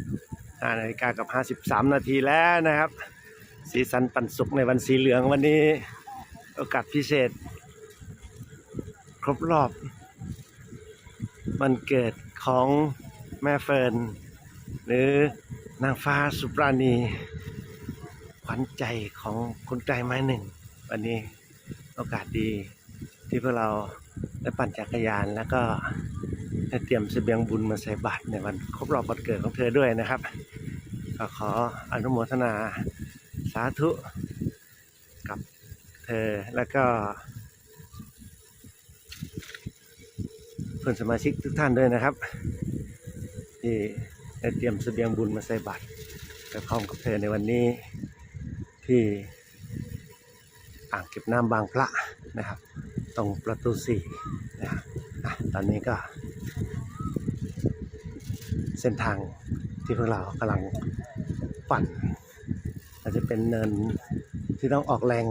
5นาฬิกากับ 53 นาทีแล้วนะครับ สีสันปันสุขในวันสีเหลืองวันนี้ โอกาสพิเศษ ครบรอบวันเกิดของแม่เฟิร์น หรือนางฟ้าสุปราณีขวัญใจของคนไกลไม้หนึ่ง วันนี้โอกาสดีที่พวกเราได้ปั่นจักรยานแล้วก็ ได้เตรียมเสบียงบุญมาใส่บาตรในวันครบรอบวันเกิดของเธอด้วยนะครับก็ขออนุโมทนาสาธุกับเธอแล้วก็เพื่อนสมาชิกทุกท่านด้วยนะครับ ที่ได้เตรียมเสบียงบุญมาใส่บาตรไปพร้อมกับเธอในวันนี้ที่อ่างเก็บน้ำบางพระนะครับ ตรงประตูสี่นะตอนนี้ก็ เส้นทางที่พวกเรากำลังปั่นอาจจะเป็นเนินที่ต้องออกแรง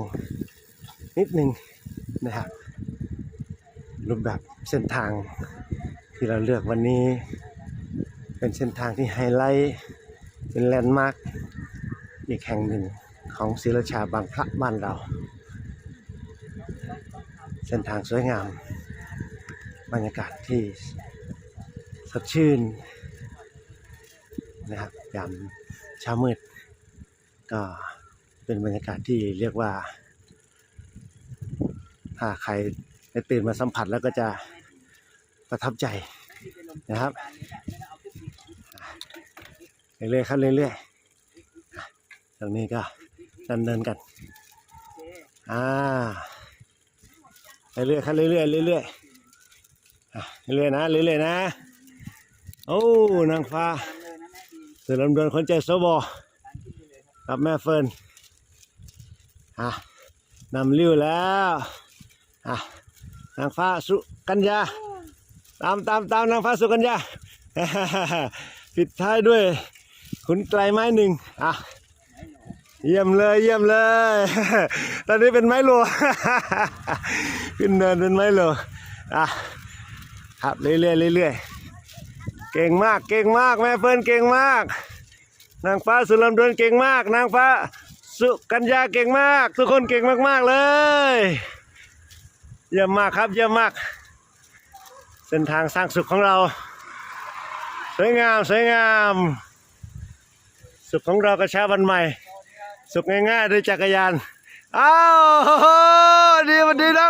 นิดนึงนะครับรูปแบบเส้นทางที่เราเลือกวันนี้ เป็นเส้นทางที่ไฮไลท์เป็นแลนด์มาร์คอีกแห่งหนึ่งของศรีราชาบางพระบ้านเรา เส้นทางสวยงาม บรรยากาศที่สดชื่น นะครับยามเช้ามืด ก็เป็นบรรยากาศที่เรียกว่า ถ้าใครได้ตื่นมาสัมผัสแล้วก็จะประทับใจนะครับเรื่อยๆครับเรื่อยๆตรงนี้ก็ดำเนินกันอ่าเรื่อยๆครับเรื่อยๆเรื่อยๆเรื่อยๆนะเรื่อยๆนะโอ้นางฟ้า สือลำดินคนใจโซบอกับแม่เฟิร์นอะนำลิ้วแล้วอะนางฟ้าสุกัญญาตามตามตามนางฟ้าสุกัญญาปิดท้ายด้วยขุนไกลไม้หนึ่งอะเยี่ยมเลยเยี่ยมเลย ตอนนี้เป็นไม้โลขึ้นเนินเป็นไม้โลอะครับเรื่อยๆเรื่อยๆ เก่งมาก เก่งมาก แม่เฟิร์นเก่งมาก นางฟ้าสุลำดวนเก่งมาก นางฟ้าสุกัญญาเก่งมาก ทุกคนเก่งมาก ๆ เลยเยี่ยมมากครับเยี่ยมมาก เส้นทางสร้างสุขของเรา สวยงามสวยงาม สุขของเราก็เช้าวันใหม่ สุขง่ายๆด้วยจักรยานอ้าวดีวันดีนะ